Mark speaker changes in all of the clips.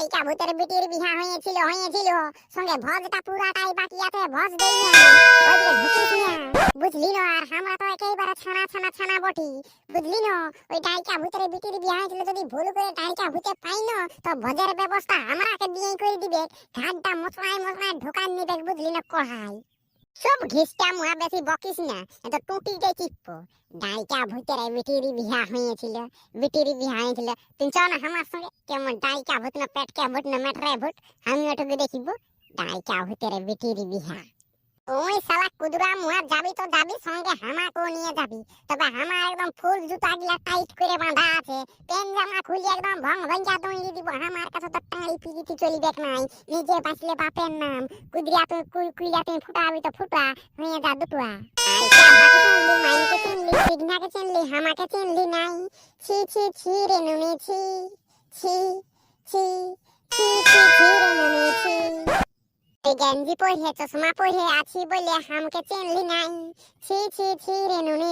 Speaker 1: ডাইকা ভূতের বিটির বিহা হয়েছিল হয়েছিল। সঙ্গে ভজটা পুরাটাই বাকি আছে, ভজ দেই বুঝলি না, আর আমরা তো একেবারে ছানা ছানা ছানা বটি। বুঝলি না, ওই ডাইকা ভূতের বিটির বিহা হয়েছিল, যদি ভুল করে ডাইকা ভূতে পাই না, তো ভজের ব্যবস্থা আমরাকে দিয়ে করে দিবে। ঘাটটা মশলায় মশলায় ঢোকান নিবে, বুঝলি না কহাই। সব ঘিসটা মুহা বেশি বকিস না, এত টুটি যাই চিপ্প। ডাইকা ভূতের বিটির বিহা হয়েছিল, বিটির বিহা হয়েছিল। তুই চল না আমার সঙ্গে, কেমন ডাইকা ভূত না পেটকে ভূত না মেটরে ভূত আমি ওটুকু দেখিব। ডাইকা ভূতের বিটির বিহা। ওই শালা কুদরা মুহা যাবি তো যাবি, সঙ্গে হামাকেও নিয়ে যাবি। তবে হামা একদম ফুল জুতা গিলা টাইট করে বাঁধা আছে। পেন জামা খুলি একদম ভং ভঙ্গা দইয়ে দিব। আমার কাছে তো টাড়ি পিড়িতি চলিবেক নাই। নিজে বাঁচলে বাপের নাম। কুদরিয়া তুই কুই কুইলা তুই ফুটাবি তো ফুটা। হয়ে যা দুটুয়া মাইকে চিনলি, সিগনাকে চিনলি, হামাকে চিনলি নাই। ছি ছি ছি রে ছি ছি ছি ছি। গেঞ্জি পরে, চশমা পরে আছি বলে হামকে চিনলি নাই। ছি ছি ছি রে নুনি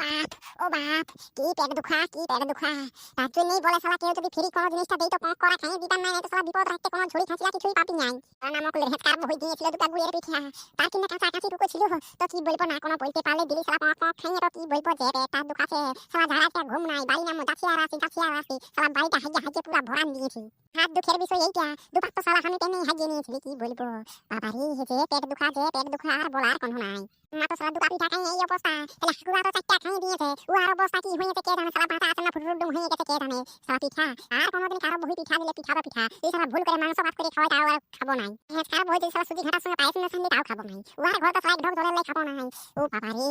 Speaker 1: বাপ, ও বাপ, কি পেট দুখা, কি পেট দুখা। তার জন্যই বলে শালা কেউ যদি ফ্রি কোনো জিনিসটা দেই তো পক করা খাই দিতাম না তো শালা বিপদ রাখতে কোনো ঝুড়ি খাঁচিলা কিছুই পাবি নাই। কারণ আমাকে লেহেত কার বই দিয়েছিল দুটা গুয়ের পিঠা। তার কিনা কাঁচা কাঁচি টুকু ছিল, তো কি বলব না, কোনো বলতে পারলে দিলি শালা পক পক খাইয়ে, তো কি বলব যে পেটটা দুখাছে শালা ঝাড়াতে ঘুম নাই বাড়ি নামো দাচিয়া রাসি দাচিয়া রাসি শালা বাড়িটা হাইয়া হাইয়ে পুরা ভরান দিয়েছি। হাত দুঃখের বিষয় এইটা দুপাক তো শালা আমি টেনে হাইয়ে নিয়েছিলি, কি বলব? বাবারি যে পেট দুখা যে পেট দুখা আর বলার কোনো নাই। মা তো দুটা পিঠা খাই, এই অবস্থা তাহলে হাকুয়া তো চারটা খাই দিয়েছে ও আর অবস্থা কি হয়েছে কে জানে শালা পাতা আছে না ফুটুডুম হয়ে গেছে কে জানে শালা পিঠা? আর কোনোদিন কারও বহি পিঠা দিলে পিঠা তো পিঠা। এই শালা ভুল করে মাংস ভাত করে খাওয়াই তাও আর খাব নাই। হ্যাঁ কারও বহি যদি সুজি ঘাটার সঙ্গে পায়েস না সামনে তাও খাব নাই। ও আর ঘর তো শালা ঢোক জলের খাব নাই। ও বাবা রে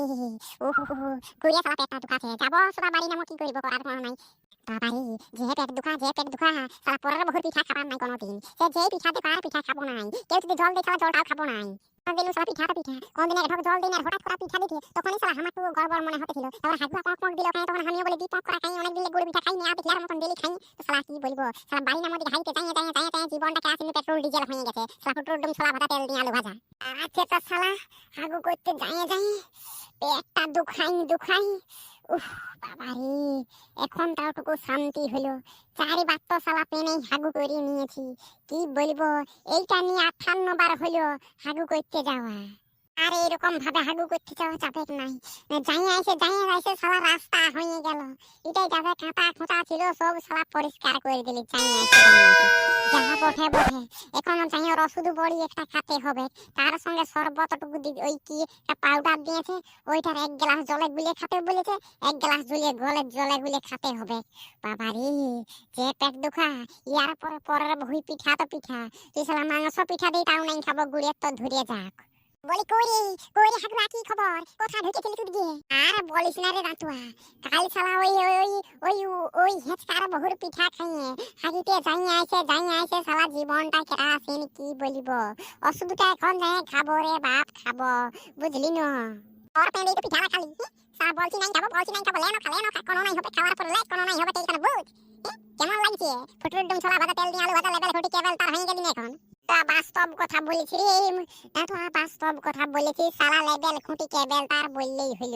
Speaker 1: ও হু হু কুড়িয়ে শালা পেটটা দুখাছে যাব শালা বাড়ি নামো কি করিব করার কোনো নাই। বাবারি পিঠা খাবার নাই কোনোদিন সে যেই পিঠা দেবে আর পিঠা খাব নাই। কেউ যদি জল দেয় জলটাও খাব নাই। দিলু শালা পিঠা পিঠা। কোনদিন এক ঢোক জল দিন আর হঠাৎ করে পিঠা দিতে, তখনই শালা আমার তো গড়বড় মনে হতেছিল তারপর হাগুয়া কক কক দিল ওখানে তখন আমিও বলে দীপক করা খাই অনেক দিলে গুড় পিঠা খাই না পিঠার মতন ডেলি খাই তো শালা কি বলব? শালা বাড়ি নামতে খাইতে চাইয়ে চাইয়ে চাইয়ে চাইয়ে জীবনটাকে আসলে পেট্রোল, ডিজেল হয়ে গেছে। শালা পেট্রোল ডুম ছোলা ভাজা তেল দিয়ে আলু ভাজা। আচ্ছা তো শালা হাগু করতে যাইয়ে যাইয়ে, পেটটা দুখাই দুখাই বাবারে, এখন তাওটুকু শান্তি হলো। চারিবার তো সালা পেনেই হাগু করে নিয়েছি। কি বলব, এইটা নিয়ে আটান্ন বার হলো হাগু করতে যাওয়া। আর এরকম ভাবে হাগু করতে যাওয়া যাবে নাই? যাই আইসে যাই আইসে শালা রাস্তা হয়ে গেল। এটাই যাবে কাঁটা খোঁটা ছিল, সব শালা পরিষ্কার করে দিলি যাই আইসে যাহা বটে বটে। এখনও যাই ওর ওষুধ বড়ি একটা খাতে হবে। তার সঙ্গে শরবতটুকু ওই কি পাউডার দিয়েছে, ওইটার এক গ্লাস জলে গুলে খেতে বলেছে, এক গ্লাস জুলিয়ে গলে জলে গুলে খেতে হবে। বাবারে যে পেট দুখা, ইয়ার পরে পরের ভুই পিঠা তো পিঠা। তুই শালা মাংস পিঠা দিয়ে তাও নাই খাব, গুড়ের তো ধরে যাক। বলি কইরে কইরে হাগলা, কি খবর? কোথা ঢুকেছিলি তুই গিয়ে আর বলিস না রে দাঁতুয়া, কাল শালা ওই ওই ওই ওই হেচকার বহুর পিঠা খাইয়ে হাগিতে যাই আইছে যাই আইছে শালা জীবনটা কেটা আসেন কি বলিব? অসুবিধা এখন যাই খাব রে, বাপ খাব, বুঝলি ন? ওর পেলে তো পিঠা খালি শালা বলছি নাই খাব, বলছি নাই খাব, লেনো খা লেনো খা, কোনো নাই হবে, খাওয়ার পর লেট কোনো নাই হবে তেল কেন বুঝ। কেমন লাগছে? ফুটুর ডুম ছোলা ভাজা তেল দিয়ে আলু ভাজা, লেবেল, ফুটি, কেবল, তার হয়ে গেলি এখন? তা বাস্তব কথা বলেছি রে। তো বাস্তব কথা বলেছি। সালা লেবেল খুঁটি কেবেল তার বললেই হইল।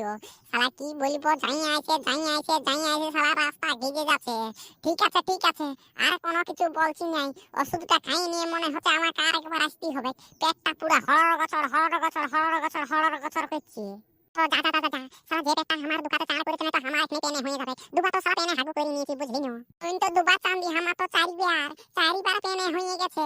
Speaker 1: সালা কি বলব? যাই আইছে যাই আইছে যাই আইছে সালা রাস্তা ঘেগে যাচ্ছে। ঠিক আছে ঠিক আছে, আর কোনো কিছু বলছি নাই। ওষুধটা খাই নিয়ে মনে হচ্ছে আমাকে আর একবার আসতেই হবে। পেটটা পুরো হড় গছর হড় গছর হড় গছর হড় গছর করছে ও দাদা দাদা দাদা সালা যে পেটটা আমার দুপাতে চার করেছে না তো আমার এখানে পেনে হয়ে যাবে। দুবার তো সালা পেনে হাগু করে নিয়েছি, বুঝলি না? তো দুবার চান্দি আমার তো চারিবার চারিবার পেনে হয়ে গেছে।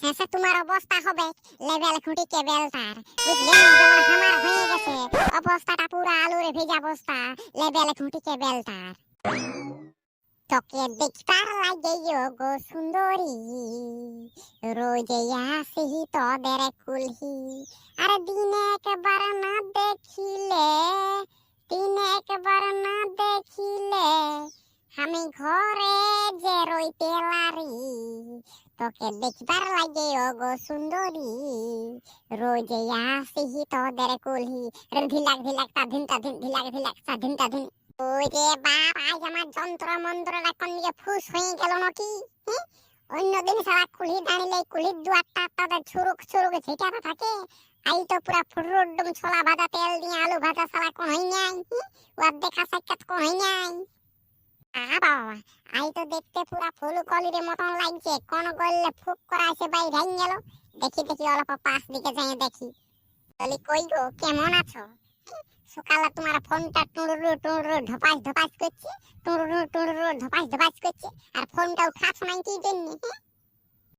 Speaker 1: শেষে তোমার অবস্থা হবে লেভেল খুঁটি কেবেল তার বুঝলে যেমন হয়ে গেছে। অবস্থাটা পুরো আলুরে ভেজা অবস্থা, লেভেল খুঁটি কেবেল তার তোকে দেখবার লাগে গো সুন্দরী। রোজে আসি তোদের কুলহি। আর দিনে একবার না দেখিলে, দিনে একবার না দেখিলে আমি ঘরে যে রইতে লারি তোকে দেখবার লাগে ও গো সুন্দরী। রোজে আসি তোদের কুলহি রে ধিলাক ধিলাক তাধিন তাধিন ধিলাক ধিলাক তাধিন তাধিন ওই রে বাপ, আজ আমার যন্ত্র মন্ত্রটা কোন দিকে ফুস হয়ে গেল নাকি? হ্যাঁ? অন্যদিন সারা কুলহি দাঁড়িলে কুলহির দুয়ারটা তাদের ছুরুক ছুরুক ঝেঁটাতে থাকে। আই তো পুরা ফুরুডুম ছোলা ভাজা তেল দিয়ে আলু ভাজা সারা কোন হই নাই ওর দেখা সাক্ষাৎ কোন হই নাই? আই তো দেখতে পুরা ফুল কলির মতন লাগছে। কোন গললে ফুক করা আছে কই গো, কেমন আছো? তোমার ফোনটা টুরুরু টুরুরু ধপাস ধপাস করছে। টুরুরু টুরুরু ধপাস ধপাস করছে। আর ফোনটা উঠাছ নাই কি হ্যাঁ?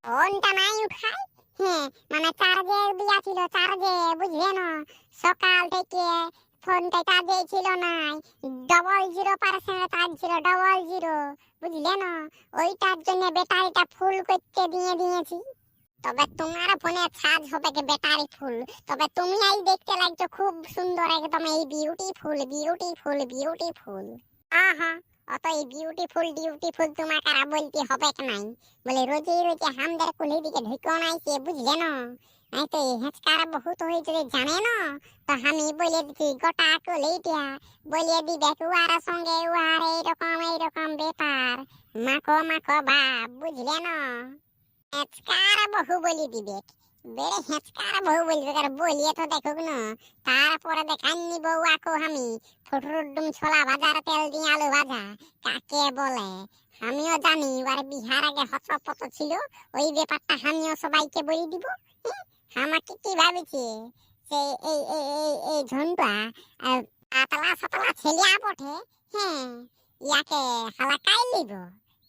Speaker 1: ফোনটা নাই উঠাই? হ্যাঁ মানে চার্জে দিয়া ছিল, চার্জে, বুঝলে না? সকাল থেকে ফোনটা চার্জে ছিল নাই। ডবল জিরো পার্সেন্ট চার্জ ছিল ডবল জিরো বুঝলে না? ওইটার জন্য ব্যাটারিটা ফুল করতে দিয়ে দিয়েছি। তবে তোমার ফোনে চার্জ হবে কি ব্যাটারি ফুল তবে তুমি এই দেখতে লাগছো খুব সুন্দর একদম এই বিউটিফুল বিউটিফুল বিউটিফুল আহা, অত এই বিউটিফুল বিউটিফুল তোমাকে আর বলতে হবে কি নাই? বলে রোজে রোজে হামদের কুলি দিকে ঢুকো নাই সে, বুঝলে না? নাই তো আমি বলে গোটা দিবে উয়ার সঙ্গে উয়ার এইরকম এইরকম ব্যাপার বাপ, বুঝলে বহু বলি দিবে। বেড়ে বহু বলি বলিয়ে তো দেখুক না? তারপরে দেখান নিব উয়াকো আমি। ফুটরুডুম ছোলা বাজার তেল দিয়ে আলু ভাজা। কাকে বলে? আমিও জানি ওর বিহার আগে হতপত ছিল, ওই ব্যাপারটা আমিও সবাইকে বলে দিব আমাকে কি ভাবেছে? সে এই এই এই এই আহ, পাতলা সাতলা ছেলিয়া বটে হ্যাঁ ইয়াকে হালাকাই লিব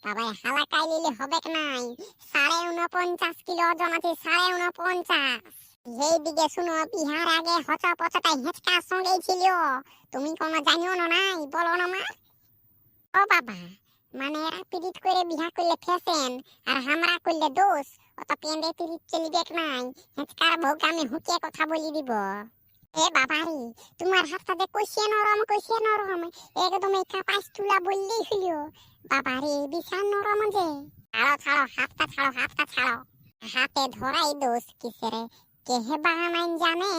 Speaker 1: তবে হালাকাই লিলে হবে নাই? সাড়ে উনপঞ্চাশ কিলো ওজন আছে সাড়ে উনপঞ্চাশ এই দিকে শুনো বিহার আগে হচ পচটাই হেঁচকার সঙ্গেই ছিল। তুমি কোনো জানিও না নাই বলো না মা। ও বাবা মানে এরা পিরিত করে বিহা করলে ফ্যাশন আর হামরা করলে দোষ। অত পেঁদে পিরিত চলিবে নাই। হেঁচকার বউকে আমি হুকিয়ে কথা বলি দিব। এ বাবারি, তোমার হাতটাতে কষিয়ে নরম কষিয়ে নরম, একদম এই কাপাস তুলা বললেই হইল। বাবারে বিশাল নরম যে। ছাড়ো ছাড়ো, হাতটা ছাড়ো হাতটা ছাড়ো। হাতে ধরাই দোষ কিসেরে? কেহে বাহানাইন জানে?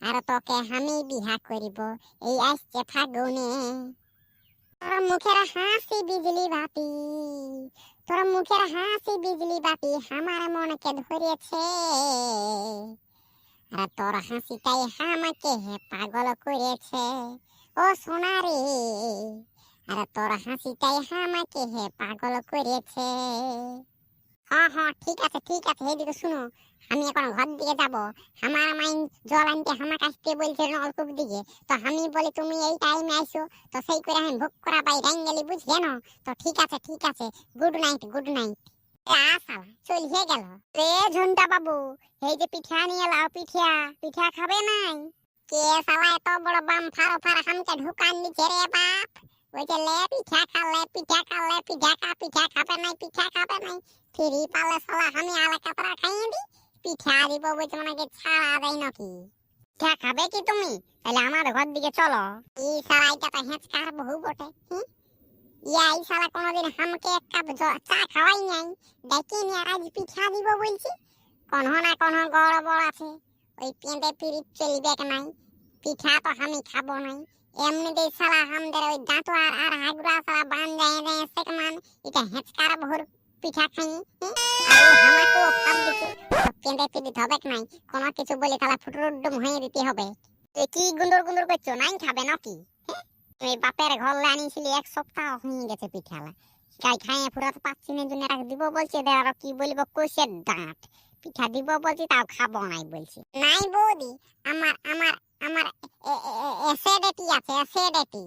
Speaker 1: আর তোকে আমি বিহা করিব, এই আসছে ফাগুনে। মুখের হাসি বিজলি বাতি। তোর মুখের হাসি বিজলি বাতি আমার মনকে ধরেছে আর তোর হাসিটাই আমাকে পাগল করেছে। ও সোনারে, আর তোর হাসিটাই আমাকে পাগল করেছে। হ্যাঁ হ্যাঁ ঠিক আছে ঠিক আছে এইদিকে শুনো। আমি এখন ঘর দিকে যাব। আমার মাইন জল আনতে আমাকে আসতে বলছে নলকূপ দিকে। তো আমি বলি, তুমি এই টাইমে আইসো। তো সেই করে আমি ভোগ করা পাই। গেলি বুঝলে না? তো ঠিক আছে ঠিক আছে। গুড নাইট গুড নাইট চলিয়ে গেল। রে, ঝুন্টা বাবু, এই যে পিঠা নিয়ে পিঠা। পিঠা খাবে নাই? কে সালা এত বড় বাম ফাড়ো ফাড়া হামকে ঢুকান দিচ্ছে রে বাপ? ওই যে লে, পিঠা খালে পিঠা খালে, পিঠা খা, পিঠা খাবে নাই, পিঠা খাবে নাই। ফিরি পালে সালা আমি আলা কাপড়া খাইয়ে দি পিঠা দিব বলছে ওনাকে ছাড়া দেয় নাকি? পিঠা খাবে কি তুমি? তাহলে আমার ঘর দিকে চলো। এই সালা তো হেঁচকার বহু বটে? ইয়া, এই সালা কোনোদিন হামকে এক কাপ চা খাওয়াই নাই। দেখি নি আজ পিঠা দিব বলছি। কোন না কোন গড়বড় আছে। ওই পেঁদে পিরিত চলবে নাই। পিঠা তো আমি খাব নাই। এমনিতেই সালা আমাদের ওই দাঁত আর আর হাগুড়া সালা বান যায় যায় সেকমান এটা হেঁচকার ভোর পিঠা খাই? আর দিব বলছে দে পিঠা দিব নাই বলছি। নাই বৌদি, আমার আমার আমার অ্যাসিডিটি আছে অ্যাসিডিটি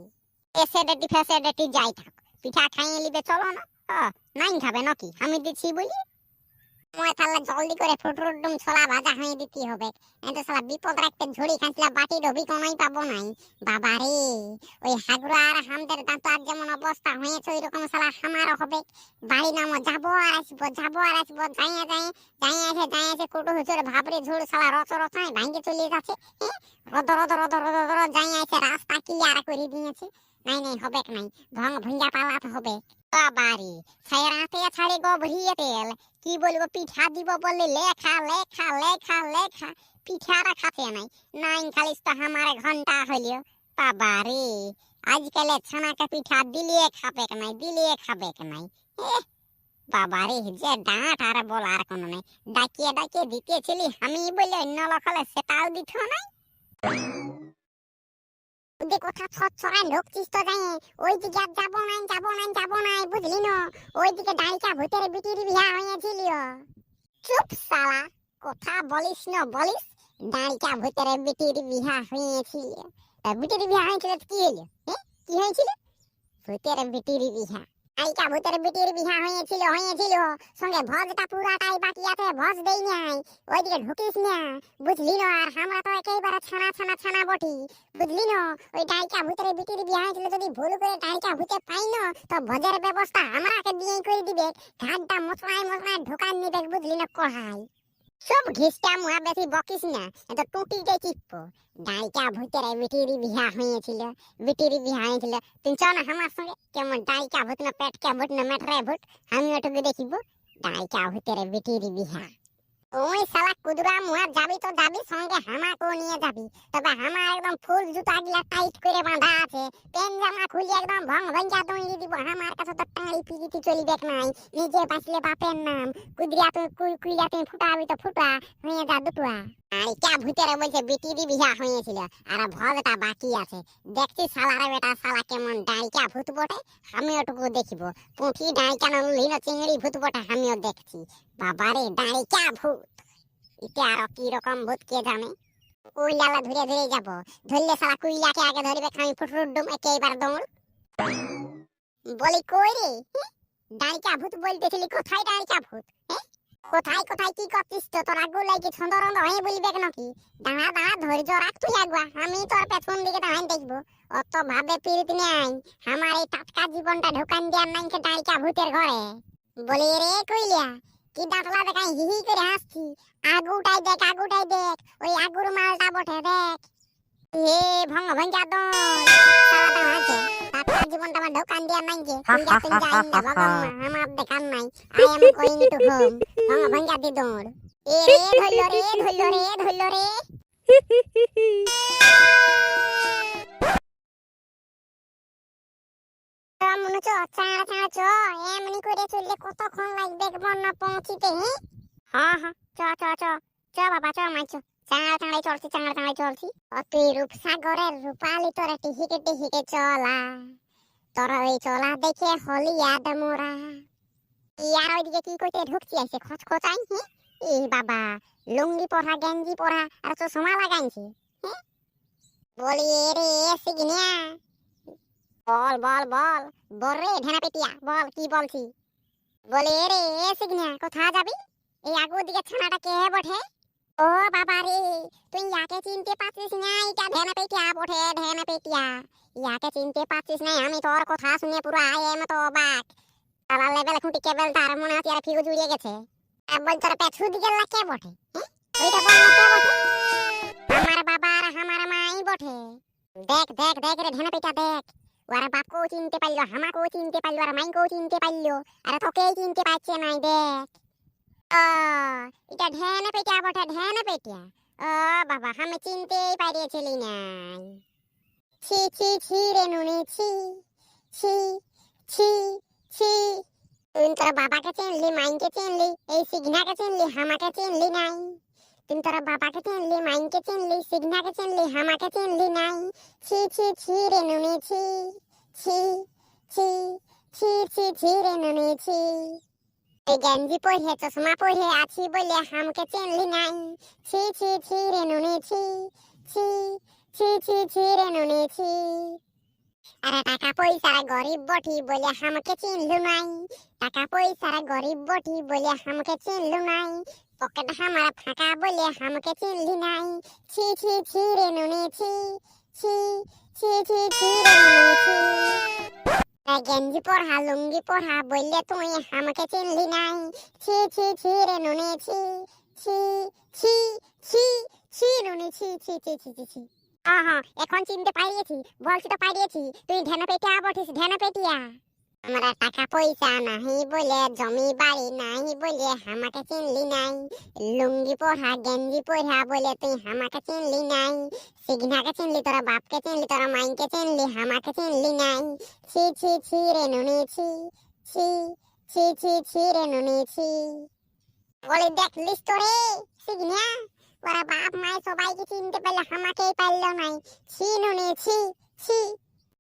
Speaker 1: অ্যাসিডিটি ফ্যাসিডিটি যাই থাক পিঠা খাইয়ে লিবে চলো না। ও, নাই খাবে নাকি? আমি দিচ্ছি বলি। মই তাহলে জলদি করে ফুটুরুডুম ছোলা ভাজা হয়ে দিতে হবে। এই তো শালা বিপদ রাখতে ঝুড়ি খাইছিলা বাটি ডবি কোনোই পাবো নাই। বাবা রে ওই হাগুড়া আর হামদের দাঁত আর যেমন অবস্থা হয়েছে ওই রকম শালা আমারও হবে। বাড়ি নামো যাব আর আসব যাব আর আসব যাইয়া যাই যাইয়া এসে যাইয়া এসে কুটু হুচুর ভাবরে ঝুড় শালা রচ রচায় ভাঙ্গে চলে যাচ্ছে? রদ রদ রদ রদ রদ যাইয়া এসে রাস্তা কি আর করে দিয়েছে? নাই নাই হবে নাই। ভং ভুঞ্জা পালাতে হবে বাবারি ছায়াতে ছাড়ে গো ভরিয়ে তেল। কি বলব পিঠা দিব বললে লেখা লেখা লেখা লেখা। পিঠাটা খাতে নাই। নাইন খালিস তো আমার ঘণ্টা হইলিও বাবারে আজকাল ছানাকে পিঠা দিলিয়ে খাবে নাই, দিলিয়ে খাবে নাই। বাবারে যে ডাঁট আর বলার কোনো নাই। ডাকিয়ে ডাকিয়ে দিতেছিলি আমি বলে অন্য লোক হলে সেটাও দিত নাই। ওদি কোথা ছড়াই ঢুকছিস তো যাই ওই দিকে আর যাব নাই যাব নাই যাব নাই, বুঝলি না? ওই দিকে ডাইকা ভূতের বিটির বিয়া হয়েছিল। চুপ সালা কথা বলিস না, বলিস? ডাইকা ভূতের বিটির বিয়া হয়েছিল। বিটির বিয়া হয়েছিল কি হইল? হ্যাঁ কি হয়েছিল? ভূতের বিটির বিয়া। আইকা ভিতরে বিটির বিহা হয়েছিল হয়েছিল। সঙ্গে ভজটা পুরাটাই বাকি আছে ভজ দেই নাই। ওইদিকে ঢুকিস না। বুঝলি না? আর আমরা তো একেবারে ছানা ছানা ছানা বটি। বুঝলি না? ওই ডাইকা ভূতের বিটির বিহা হয়েছিল, যদি ভুল করে ডাইকা ভূতে পাই না, তো ভজের ব্যবস্থা আমরাকে দিয়ে করে দিবে। ঘাটটা মশলায় মশলায় ঢোকান নিবে, বুঝলি না কহাই। সব ঘিসটা মুহা বেশি বকিস না এটা টুটিতে চিপ্প ডাইকা ভূতের বিটির বিয়া হয়েছিল বিটির বিয়া হয়েছিল তুই চ না আমার সঙ্গে কেমন ডাইকা ভূত না পেটকা ভূত না মেটরে ভূত আমি ওটুকু দেখিব ডাইকা ভূতের বিটির বিয়া ওই শালা কুদুরা মুয়া যাবি তো যাবি, সঙ্গে হামাকেও নিয়ে যাবি। তবে হামা একদম ফুল জুতা গিলা টাইট করে বাঁধা আছে। পেন জামা খুলে একদম ভং ভঞ্জা দৌড়ি দিব। হামার কাছে তো টাঁড়ি চলি চলিবে নাই। নিজে বাঁচলে বাপের নাম। কুদরিয়া তুই কুই কুইয়া তুই ফুটাবি তো ফুটা, হয়ে যা দুটুয়া। আর কে ভূতের বলছে বিটিরি বিহা হয়েছিল? আর ভজটা বাকি আছে। দেখছি শালারে বেটা, শালা কেমন ডাইকা ভূত বটে? আমি ওটুকু দেখিব। পুঁঠি ডাইকা নলি চিংড়ি ভূত বটে, আমিও দেখছি। বাবারে ডাইকা ভূত? ইতে আর কি রকম ভূত কে জানে? কুইলালা ধরে ধরে যাব। ধরলে শালা কুইলাকে আগে ধরবে খাই ফুটরুট ডুম একেবার দৌড় বলি কই রে? ডাইকা ভূত বলতেছিলি? কোথায় ডাইকা ভূত? হ্যাঁ? কোথায় কোথায় কি করছিস তো? তোর আগুন লাগে ছন্দরন্দ হয়ে বলবে নাকি দাঁড়া দাঁড়া, ধৈর্য রাখ তুই আগুয়া আমি তোর পেছন দিকে দাঁড়াই দেখব। অত ভাবে পিরিত নাই। আমার এই টাটকা জীবনটা ঢোকান দেওয়ার নাইকে ডাইকা ভূতের ঘরে। বলি রে কইলিয়া, কি দাঁতলা দেখাই? হি হি করে হাসছি। আগুটাই দেখ আগুটাই দেখ। ওই আগুর মালটা বটে, দেখ। হে ভঙ্গ ভঙ্গা দন সালাটা আছে জীবনটা আমার যাই না ভগম্মা আমার দেখান নাই। I am going to home ভঙ্গ ভঙ্গা দি দৌড়। এ রে ধরলো রে ধরলো রে ধরলো রে। মনে চ চাড়া চাড়া চ। এমনি করে চললে কতক্ষণ লাগবে বন্যা পৌঁছিতে হ্যাঁ হ্যাঁ। চ চ চ। চ বাবা চ মাইচ চাঙা চাঙাই চলছি চাঙা চাঙাই চলছি। অতি রূপসাগরের রূপালি তোরা টিহিকে টিহিকে চলা। তোরা ওই চলা দেখে হলি ইয়াদ মোরা। ইয়ার ওইদিকে কি করতে ঢুকছি আছে খচ খচাই হ্যাঁ এ বাবা, লুঙ্গি পরা, গেঞ্জি পরা, আর তো সময় লাগাইছি বলি রে সিগনিয়া। বল বল বল বল রে ঢেনা পেটিয়া, বল, কি বলছি? বলে রে সিগনিয়া, কোথায় যাবি? এই আগুর দিকে ছানাটা কে বটে? ও বাবা রে তুই ইয়াকে চিনতে পারছিস না? এটা ঢেনা পেটিয়া, বটে ঢেনা পেটিয়া। ইয়াকে চিনতে পারছিস না? আমি তোর কথা শুনে পুরো আই এম তো অবাক। তালা লেভেল খুঁটি কেবল তার মনে হচ্ছে আর ফিউজ উড়িয়ে গেছে। আর বল তোর পেছু দিকে লা কে বটে? হ্যাঁ? ওইটা বল কে বটে? আমার বাবা আর আমার মাই বটে। দেখ দেখ দেখ রে ঢেনা পেটিয়া, দেখ। ওরা বাপকেও চিনতে পারল হামাকেও চিনতে পারল, আর মাইকেও চিনতে পারল। আর তোকেই চিনতে পারছে নাই দেখ। ও, এটা ঢেনে পেটিয়া, বটে, ঢেনে পেটিয়া। ও, বাবা, আমি চিনতেই পারিয়েছিলি নাই। ছি ছি ছি রে নুনি, ছি ছি ছি ছি। তুই তোর বাবাকে চিনলি মাইকে চিনলি, এই সিগনাকে চিনলি, হামাকে চিনলি নাই। তুই তোর বাবাকে চিনলি মাইকে চিনলি, সিগনাকে চিনলি, হামাকে চিনলি নাই। ছি ছি ছি রে নুনি, ছি ছি ছি ছি ছি ছি রে নুনি, ছি। এই গেঞ্জি পরে চশমা পরে আছি বলে হামকে চিনলি নাই ছি ছি ছি রে নুনি ছি ছি ছি ছি ছি রে নুনি ছি আরে টাকা পয়সার গরিব বটি বলে হামকে চিনলু নাই টাকা পয়সার গরিব বটি বলে হামকে চিনলু নাই পকেট হামার ফাঁকা বলে হামকে চিনলি নাই ছি ছি ছি রে নুনি ছি ছি ছি ছি ছি রে নুনি ছি গেঞ্জি পরহা, লুঙ্গি পরহা বললে তুই আমাকে চিনলি নাই। ছি ছি ছি রে নুনি, ছি ছি ছি ছি ছি নুনি, ছি ছি ছি ছি ছি ছি। এখন চিনতে পারিয়েছি বলছি তো পারিয়েছি তুই ঢেনা পেটিয়া বটিস ঢেনা পেটিয়া আমরা টাকা পয়সা নাহি বলে জমি বাড়ি নাই বলে আমাকে চিনলি নাই লুঙ্গি পরা গেঞ্জি পরা বলে তুই আমাকে চিনলি নাই সিগনাকে চিনলি তোরা বাপকে চিনলি তোরা মাইকে চিনলি আমাকে চিনলি নাই ছি ছি ছি রে নুনি ছি ছি ছি ছি ছি রে নুনি ছি বলে দেখলিস তো রে সিগনা ওরা বাপ মাই সবাইকে চিনতে পারলে আমাকেই পারল নাই ছি নুনি ছি ছি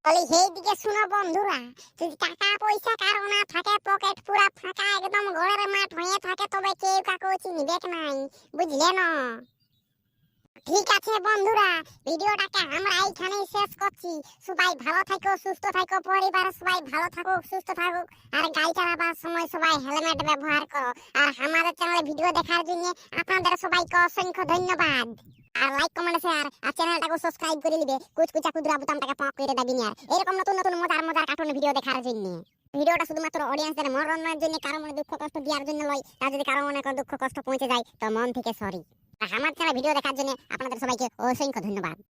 Speaker 1: বলি সেই দিকে শুনো বন্ধুরা, যদি টাকা পয়সা কারও না থাকে পকেট পুরা ফাঁকা, একদম ঘরের মাঠ হয়ে থাকে, তবে কেউ কাকু নাই, বুঝলে ঠিক আছে বন্ধুরা, ভিডিওটাকে আমরা এইখানেই শেষ করছি। সবাই ভালো থাকো, সুস্থ থাকো পরিবারের সবাই ভালো থাকুক, সুস্থ থাকুক, আর গাড়ি চালাবার সময় সবাই হেলমেট ব্যবহার করো। আর আমাদের চ্যানেলে ভিডিও দেখার জন্য আপনাদের সবাইকে অসংখ্য ধন্যবাদ। আর লাইক কমেন্ট শেয়ার আর চ্যানেলটাকে সাবস্ক্রাইব করে নিবে। কুচকুচা কুদরা বুতামটাকে পক করে দেবেন আর এরকম নতুন নতুন মজার মজার কার্টুন ভিডিও দেখার জন্য। ভিডিওটা শুধুমাত্র অডিয়েন্সদের মনোরঞ্জনের জন্য, কারও মনে দুঃখ, কষ্ট দেওয়ার জন্য নয়। আর যদি কারও মনে দুঃখ, কষ্ট পৌঁছে যায়, তো মন থেকে সরি। আমার চ্যানেল ভিডিও দেখার জন্য আপনাদের সবাইকে অসংখ্য ধন্যবাদ।